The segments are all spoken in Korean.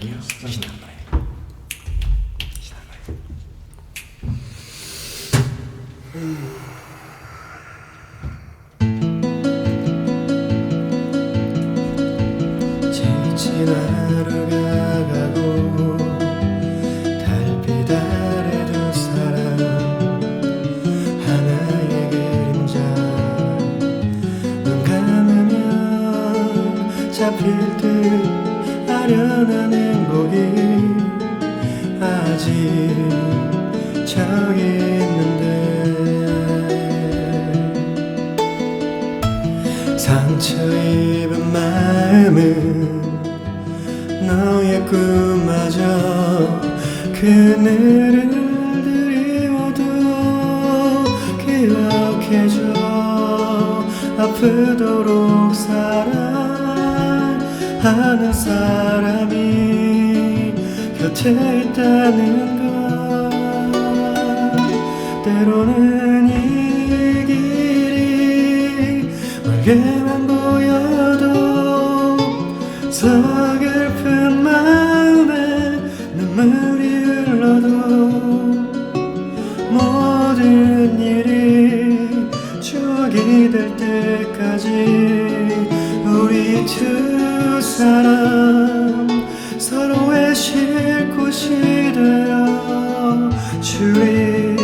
갈게요. 신나는 노래. 신나는 노래. 잡힐 듯 아련한 행복이 아직 저기 있는데 상처 입은 마음은 너의 꿈마저 그늘을 드리워도 기억해줘 아프도록 사 랑하는 사람이 곁에 있다는 것. 때로는 이 길이 멀게만 보여도 서글픈 마음에 눈물이 흘러도 모든 일이 추억이 될 때까지 우리 두 사람 서로의 쉴 곳이 되어 주리.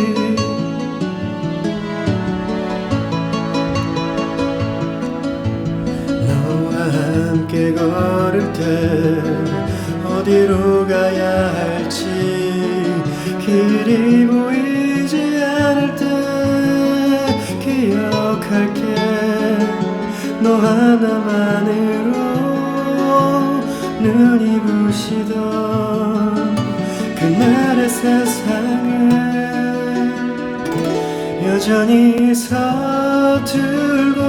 너와 함께 걸을 때 어디로 가야 할지 길이 보이지 않을 때 기억할게. 너 하나만으 부시던 그날의 세상을 여전히 서툴고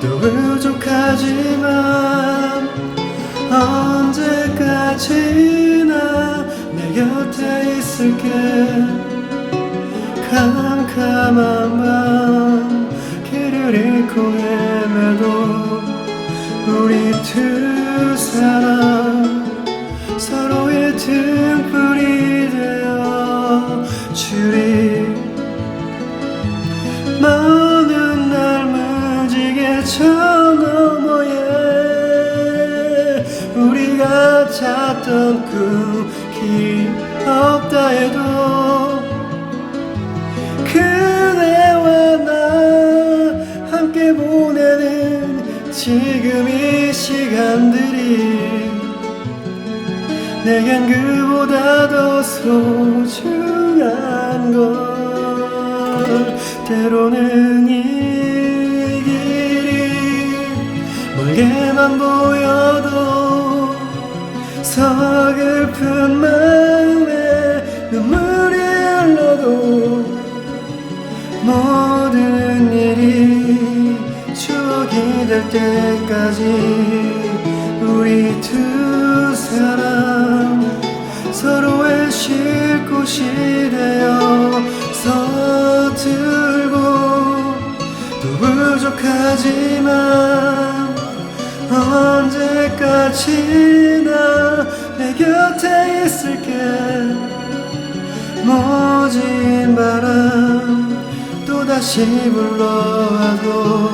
또 부족하지만 언제까지나 내 곁에 있을게. 캄캄한 밤 길을 잃고 헤매 사람 서로의 등불이 되어 주리. 많은 날 무지개 저 너머에 우리가 잤던 꿈이 없다 해도 그대와 나 함께 보내는 지금 이 시간들이 내겐 그보다 더 소중한 걸 때로는 이 길이 멀게만 보여도 서글픈 마음에 눈물이 흘러도 모든 일이 추억이 될 때까지 우리 두 사람 쉴 곳이 되어 서툴고 또 부족하지만 언제까지나 내 곁에 있을게. 모진 바람 또다시 불러와도